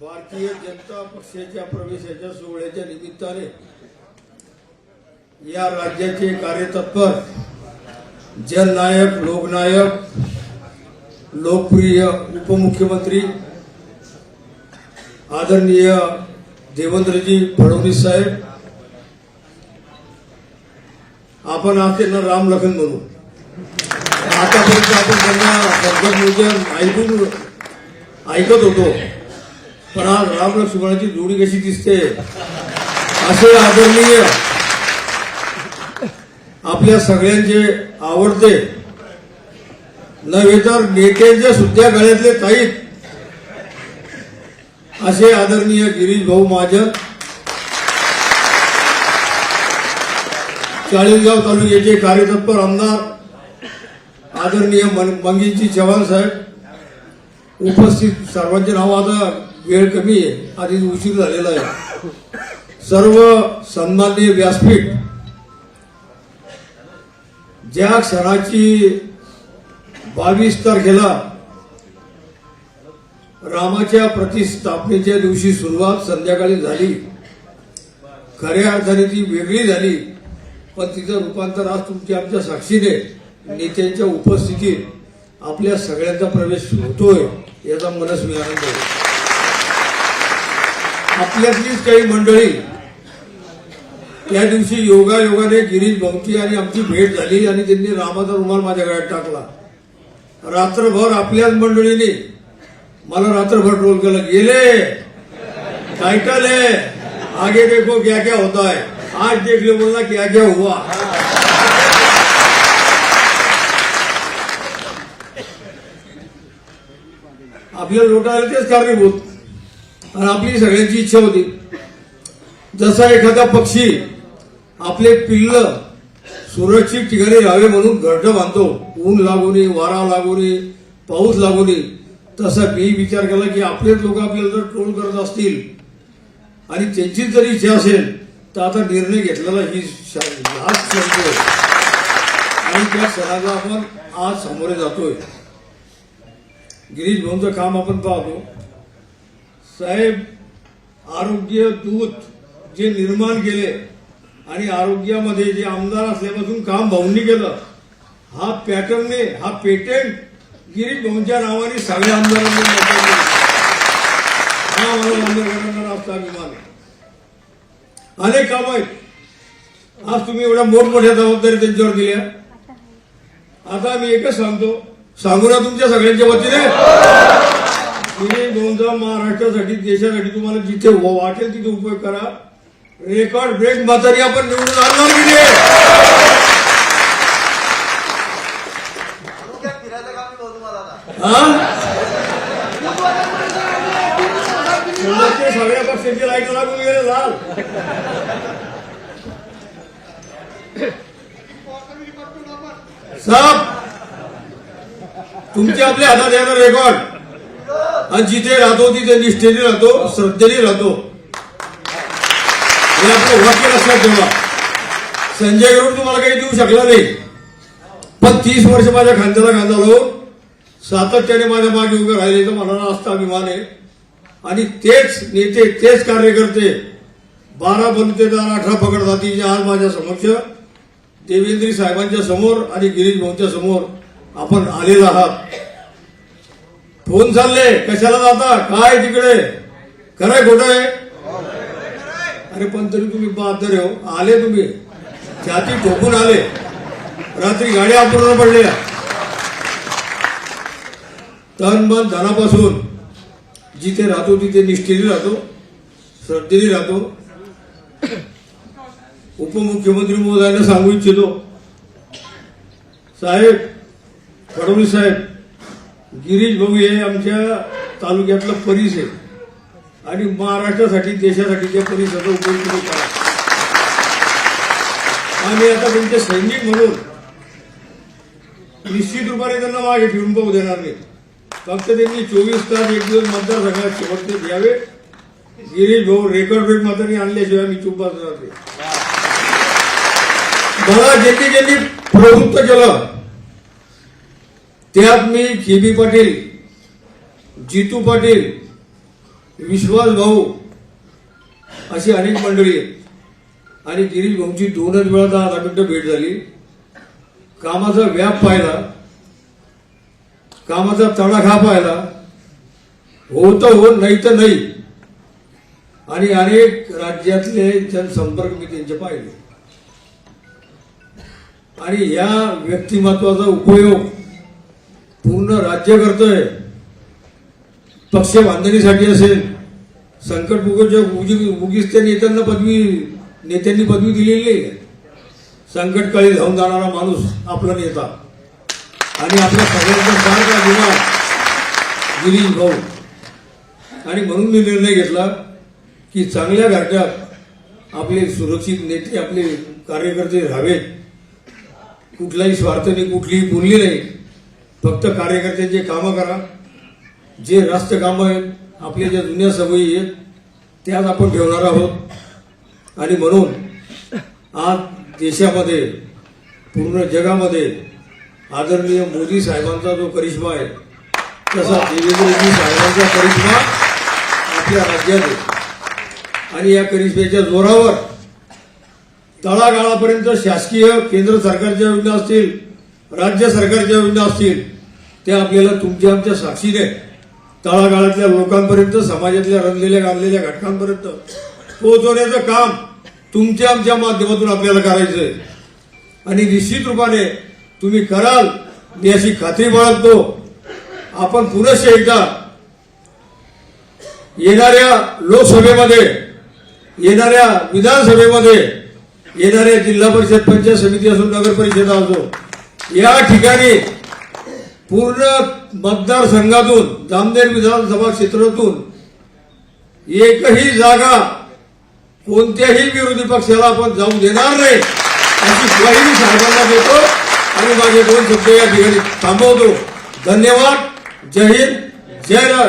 भारतीय जनता पक्षाच्या प्रवेशाच्या सोहळ्याच्या निमित्ताने या राज्याचे कार्यतत्पर जननायक लोकनायक लोकप्रिय उपमुख्यमंत्री आदरणीय देवेंद्रजी फडणवीस साहेब आपण आज त्यांना राम लखन म्हणू. आतापर्यंत आपण त्यांना संकट ऐकून ऐकत होतो पण आज राम लक्ष्मणाची जोडी कशी दिसते असे आदरणीय आपल्या सगळ्यांचे आवडते नव्हे तर नेत्यांचे सुद्धा गळ्यातले ताईत असे आदरणीय गिरीश भाऊ महाजन चाळीसगाव तालुक्याचे कार्यतत्पर आमदार आदरणीय मन- मंगीजी चव्हाण साहेब. उपस्थित सर्वांचे नाव आता वेळ कमी आहे. आधी उशीर झालेला आहे. सर्व सन्माननीय व्यासपीठ. ज्या क्षणाची बावीस तारखेला रामाच्या प्रतिस्थापनेच्या दिवशी सुरुवात संध्याकाळी झाली. खऱ्या अर्थाने ती वेगळी झाली पण तिचं रूपांतर आज तुमच्या आमच्या साक्षीने नेत्यांच्या उपस्थितीत आपल्या सगळ्यांचा प्रवेश होतोय याचा मनस्वी आनंद आहे. आपल्यातलीच काही मंडळी त्या दिवशी योगायोगाने गिरीश भाऊची आणि आमची भेट झाली आणि त्यांनी रामाचा रुमाल माझ्या गळ्यात टाकला. रात्रभर आपल्याच मंडळीने मला रात्रभर ट्रोल केलं. गेले टायटल आहे. आगे देखो क्या क्या होता है. आज देख लो बोलना क्या क्या हुआ. आपल्याला लोटायला तेच कारणीभूत. आणि आपली सगळ्यांची इच्छा होती. जसा एखादा पक्षी आपले पिल्ल सुरक्षित ठिकाणी राहावे म्हणून घरट बांधतो. ऊन लागू नये वारा लागू नये पाऊस लागू नये. तसा मी विचार केला की आपलेच लोक आपल्याला जर ट्रोल करत असतील आणि त्यांचीच जरी इच्छा असेल तर आता निर्णय घेतलेला ही श- हाच आहे. आणि त्या सणाला आपण आज सामोरे जातोय. गिरीश भाऊंचं काम आपण पाहतो. साहेब आरोग्य दूत जे निर्माण केले आणि आरोग्यामध्ये जे आमदार असल्यापासून काम भाऊंनी केलं हा पॅटर्नने हा पेटेंट गिरीश भाऊंच्या नावाने सगळ्या आमदारांनी हा मला आमदार असता अभिमान आहे. अनेक काम आहेत. आज तुम्ही एवढ्या मोठमोठ्या जबाबदारी त्यांच्यावर दिल्या आता मी एकच सांगतो सांगू ना तुमच्या सगळ्यांच्या वतीने? गिरीश भाऊंचा महाराष्ट्रासाठी देशासाठी तुम्हाला जिथे वाटेल तिथे उपयोग करा. रेकॉर्ड ब्रेक म्हातारी आपण निवडून आणणार हा सोलापूरचे सगळ्या पक्षाची लाइट लागून गेले लाल. साहेब तुमच्या आपल्या हातात येणार रेकॉर्ड आणि जिथे राहतो तिथे निष्ठेने राहतो श्रद्धेने राहतो. हे आपलं वाक्य लक्षात ठेवा संजय गरुड तुम्हाला काही देऊ शकला नाही. पण तीस वर्ष माझ्या खांद्याला खांदा सातत्याने माझ्या मागे उभे राहिले तर असता अभिमान आहे. आणि तेच नेते तेच कार्यकर्ते बारा बनतेदार अठरा पकड जातीच्या आज माझ्या समक्ष देवेंद्री साहेबांच्या समोर आणि गिरीश भाऊंच्या समोर आपण आलेला आहात. फोन चालले कशाला जाता? काय तिकडे? खरंय खोटं आहे. अरे पण तरी तुम्ही बहादर हो. आले तुम्ही. छाती ठोकून आले. रात्री गाड्या अपूर्ण पडल्या. तन मन धनापासून जिथे राहतो तिथे निष्ठेने राहतो श्रद्धेने राहतो. उपमुख्यमंत्री महोदयांना सांगू इच्छितो साहेब फडणवीस साहेब गिरीश भाऊ हे आमच्या तालुक्यातलं परीस आहे. आणि महाराष्ट्रासाठी देशासाठी त्या परिसराचा उपयोग तुम्ही करा. आम्ही आता तुमचे सैनिक म्हणून निश्चित रूपाने त्यांना मागे फिरून पाहू देणार नाही फक्त त्यांनी चोवीस तास एक दिवस मतदारसंघात शेवटचे द्यावे गिरीश भाऊ रेकॉर्ड ब्रेक मात्र आणल्याशिवाय मी चुप बसणार नाही. मला ज्यांनी ज्यांनी प्रवृत्त केलं त्यात मी केबी पाटील जितू पाटील विश्वास भाऊ अशी अनेक मंडळी आहेत. आणि गिरीश भाऊची दोनच वेळा दहा दहा मिनिटं भेट झाली. कामाचा व्याप पाहिला. कामाचा तडाखा पाहिला. हो तर हो नाही तर नाही. आणि अनेक राज्यातले जनसंपर्क मी त्यांचे पाहिले. आणि या व्यक्तिमत्वाचा उपयोग पूर्ण राज्य करतोय. पक्ष बांधणीसाठी असेल संकट उगवच्या उगी- उगीच त्या नेत्यांना पदवी नेत्यांनी पदवी दिलेली आहे. संकटकाळी धावून जाणारा माणूस आपला नेता. आणि आपल्या सगळ्यांचा सारखा गुन्हा गिरीश भाऊ. आणि म्हणून मी निर्णय घेतला की चांगल्या घरट्यात आपले सुरक्षित नेते आपले कार्यकर्ते राहावेत. कुठलाही स्वार्थ नाही कुठलीही बोलली नाही. फक्त कार्यकर्त्यांचे कामं करा. जे रास्त कामं आहेत आपल्या ज्या जुन्या सवयी आहेत त्याच आपण ठेवणार आहोत. आणि म्हणून आज देशामध्ये पूर्ण जगामध्ये आदरणीय मोदी साहेबांचा जो करिश्मा आहे तसा देवेंद्रजी साहेबांचा करिश्मा आपल्या राज्यात आहे. आणि या करिश्म्याच्या जोरावर तळागाळापर्यंत शासकीय केंद्र सरकारच्या योजना असतील राज्य सरकारच्या योजना असतील त्या आपल्याला तुमच्या आमच्या साक्षीने तळागाळातल्या लोकांपर्यंत समाजातल्या रंगलेल्या गांधलेल्या घटकांपर्यंत पोहोचवण्याचं काम तुमच्या आमच्या माध्यमातून आपल्याला करायचंय. आणि निश्चित रूपाने तुम्ही कराल मी अशी खात्री बाळगतो. आपण पुनश एकदा येणाऱ्या लोकसभेमध्ये येणाऱ्या विधानसभेमध्ये येणाऱ्या जिल्हा परिषद पंचायत समिती असो नगर परिषद असो या ठिकाणी पूर्ण मतदारसंघातून जामनेर विधानसभा क्षेत्रातून एकही जागा कोणत्याही विरोधी पक्षाला आपण जाऊ देणार नाही अशी ग्वाही मी साहेबांना देतो आणि माझे दोन शब्द या ठिकाणी थांबवतो धन्यवाद जय हिंद जय रा-